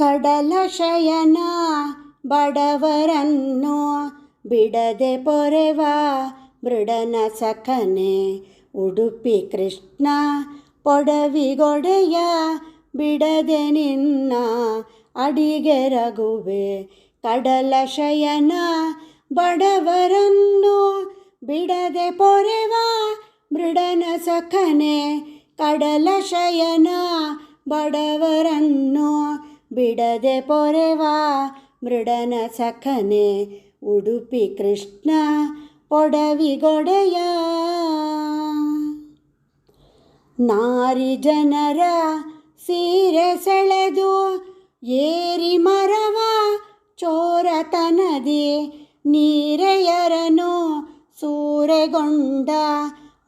ಕಡಲ ಶಯನ ಬಡವರನ್ನು ಬಿಡದೆ ಪೊರೆವ ಮೃಡನ ಸಖನೆ. ಉಡುಪಿ ಕೃಷ್ಣ ಪೊಡವಿಗೊಡೆಯ ಬಿಡದೆ ನಿನ್ನ ಅಡಿಗೆ ರಘುವೆ. ಕಡಲ ಶಯನ ಬಡವರನ್ನು ಬಿಡದೆ ಪೊರೆವ ಮೃಡನ ಸಖನೆ. ಕಡಲ ಶಯನ ಬಡವರನ್ನು ಬಿಡದೆ ಪೊರೆವಾ ಮೃಡನ ಸಖನೆ ಉಡುಪಿ ಕೃಷ್ಣ ಪೊಡವಿಗೊಡೆಯ ನಾರಿ ಜನರ ಸೀರೆ ಸೆಳೆದು ಏರಿ ಮರವ ಚೋರತನದಿ ನೀರೆಯರನು ಸೂರೆಗೊಂಡ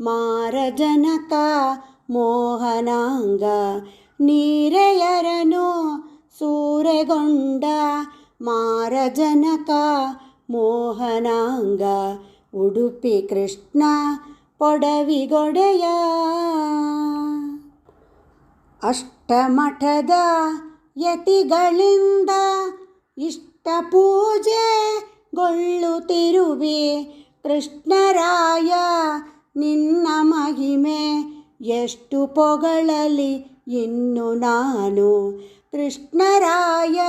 ಮಾರಜನಕ ಮೋಹನಾಂಗ ನೀರೆಯರನು ಸೂರೆಗೊಂಡ ಮಾರಜನಕ ಮೋಹನಾಂಗ ಉಡುಪಿ ಕೃಷ್ಣ ಪೊಡವಿಗೊಡೆಯ. ಅಷ್ಟಮಠದ ಯತಿಗಳಿಂದ ಇಷ್ಟ ಪೂಜೆ ಗೊಳ್ಳುತ್ತಿರುವೆ. ಕೃಷ್ಣರಾಯ, ನಿನ್ನ ಮಹಿಮೆ ಎಷ್ಟು ಪೊಗಳಲಿ ಇನ್ನು ನಾನು ಕೃಷ್ಣರಾಯ,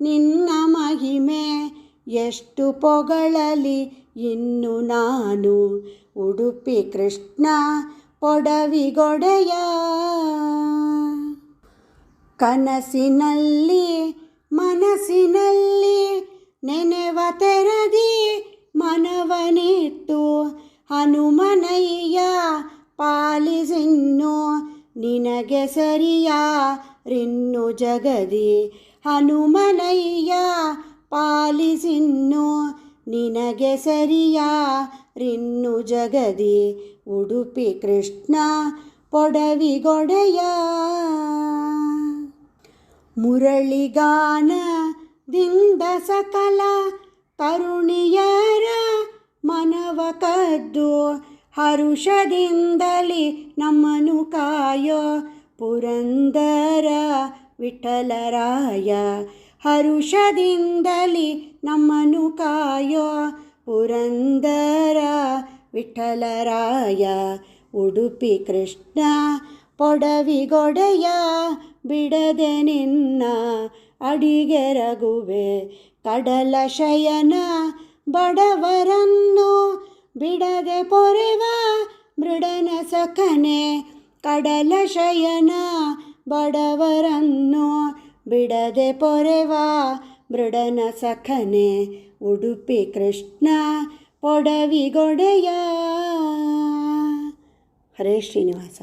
ನಿನ್ನ ಮಹಿಮೆ ಎಷ್ಟು ಪೊಗಳಲಿ. ಇನ್ನು ನಾನು ಉಡುಪಿ ಕೃಷ್ಣ ಪೊಡವಿಗೊಡೆಯ. ಕನಸಿನಲ್ಲಿ ಮನಸ್ಸಿನಲ್ಲಿ ನೆನೆವ ತೆರದಿ ಮನವನಿತ್ತು ಹನುಮನಯ್ಯ ಪಾಲಿಸಿನ್ನು ನಿನಗೆ ಸರಿಯ. ರಿನ್ನು ಜಗದಿ ಹನುಮನಯ್ಯ ಪಾಲಿಸಿನ್ನು ನಿನಗೆ ಸರಿಯ ರಿನ್ನು ಜಗದಿ ಉಡುಪಿ ಕೃಷ್ಣ ಪೊಡವಿಗೊಡೆಯ ಮುರಳಿಗಾನದಿಂದ ಸಕಲ ತರುಣಿಯರ ಮನವ ಕದ್ದು ಹರುಷದಿಂದಲಿ ನಮ್ಮನು ಕಾಯೋ ಪುರಂದರ ವಿಠಲರಾಯ, ಹರುಷದಿಂದಲಿ ನಮ್ಮನು ಕಾಯೋ ಪುರಂದರ ವಿಠಲರಾಯ, ಉಡುಪಿ ಕೃಷ್ಣ ಪೊಡವಿಗೊಡೆಯ ಬಿಡದೆ ನಿನ್ನ ಅಡಿಗೆರಗುವೆ ಕಡಲ ಶಯನ ಬಡವರನ್ನು ಬಿಡದೆ ಪೊರೆವ ಮೃಡನ ಸಖನೆ ಕಡಲ ಶಯನ ಬಡವರನ್ನು ಬಿಡದೆ ಪೊರೆವ ಮೃಡನ ಸಖನೆ ಉಡುಪಿ ಕೃಷ್ಣ ಪೊಡವಿಗೊಡೆಯ. ಹರೇ ಶ್ರೀನಿವಾಸ.